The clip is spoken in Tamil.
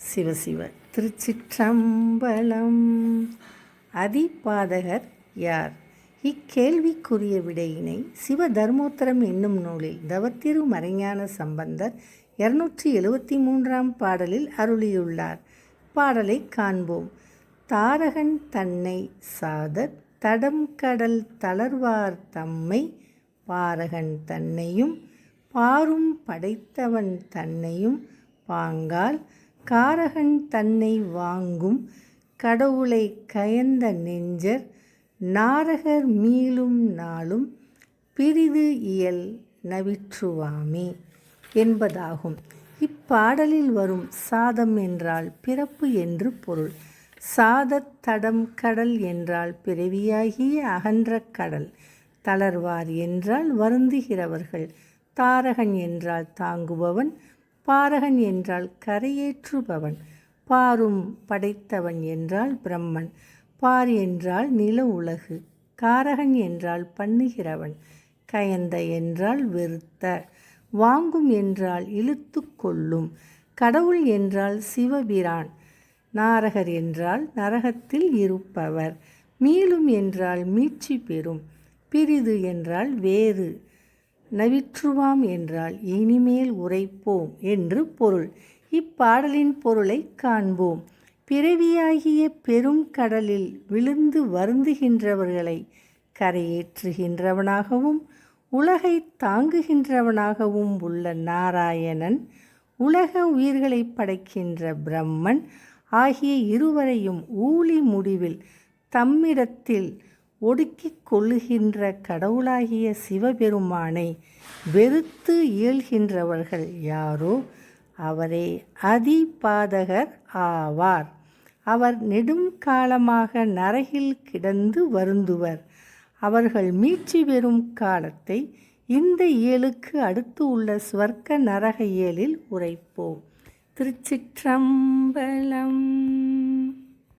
சிவசிவ திருச்சிற்றம்பலம். அதிபாதகர் யார்? இக்கேள்விக்குரிய விடையினை சிவ தர்மோத்தரம் என்னும் நூலில் தவத்திரு மறைஞான சம்பந்தர் இருநூற்றி எழுவத்தி மூன்றாம் பாடலில் அருளியுள்ளார். பாடலை காண்போம். தாரகன் தன்னை சாத தடம் கடல் தளர்வார் தம்மை பாரகன் தன்னையும் பாரும் படைத்தவன் தன்னையும் பாங்கால் காரகன் தன்னை வாங்கும் கடவுளை கயந்த நெஞ்சர் நாரகர் மீளும் நாளும் பிரிது இயல் நவிற்றுவாமே என்பதாகும். இப்பாடலில் வரும் சாதம் என்றால் பிறப்பு என்று பொருள். சாதத் தடம் கடல் என்றால் பிறவியாகிய அகன்ற கடல். தளர்வார் என்றால் வருந்துகிறவர்கள். தாரகன் என்றால் தாங்குபவன். பாரகன் என்றால் கரையேற்றுபவன் பாரும் படைத்தவன் என்றால் பிரம்மன் பார் என்றால் நில உலகு காரகன் என்றால் பண்ணுகிறவன் கயந்த என்றால் வெறுத்த வாங்கும் என்றால் இழுத்து கொள்ளும் கடவுள் என்றால் சிவபிரான் நாரகர் என்றால் நரகத்தில் இருப்பவர் மீளும் என்றால் மீட்சி பெறும் பிரிது என்றால் வேறு நவிற்றுவாம் என்றால் இனிமேல் உரைப்போம் என்று பொருள். இப்பாடலின் பொருளை காண்போம். பிறவியாகிய பெரும் கடலில் விழுந்து வருந்துகின்றவர்களை கரையேற்றுகின்றவனாகவும் உலகை தாங்குகின்றவனாகவும் உள்ள நாராயணன் உலக உயிர்களை படைக்கின்ற பிரம்மன் ஆகிய இருவரையும் ஊழி முடிவில் தம்மிடத்தில் ஒடுக்கிக் கொள்ளுகின்ற கடவுளாகிய சிவபெருமானை வெறுத்து இயல்கின்றவர்கள் யாரோ அவரே அதிபாதகர் ஆவார். அவர் நெடும் காலமாக நரகில் கிடந்து வருந்துவர். அவர்கள் மீட்சி பெறும் காலத்தை இந்த இயலுக்கு அடுத்து உள்ள ஸ்வர்க்க நரக இயலில் உரைப்போம். திருச்சிற்றம்பலம்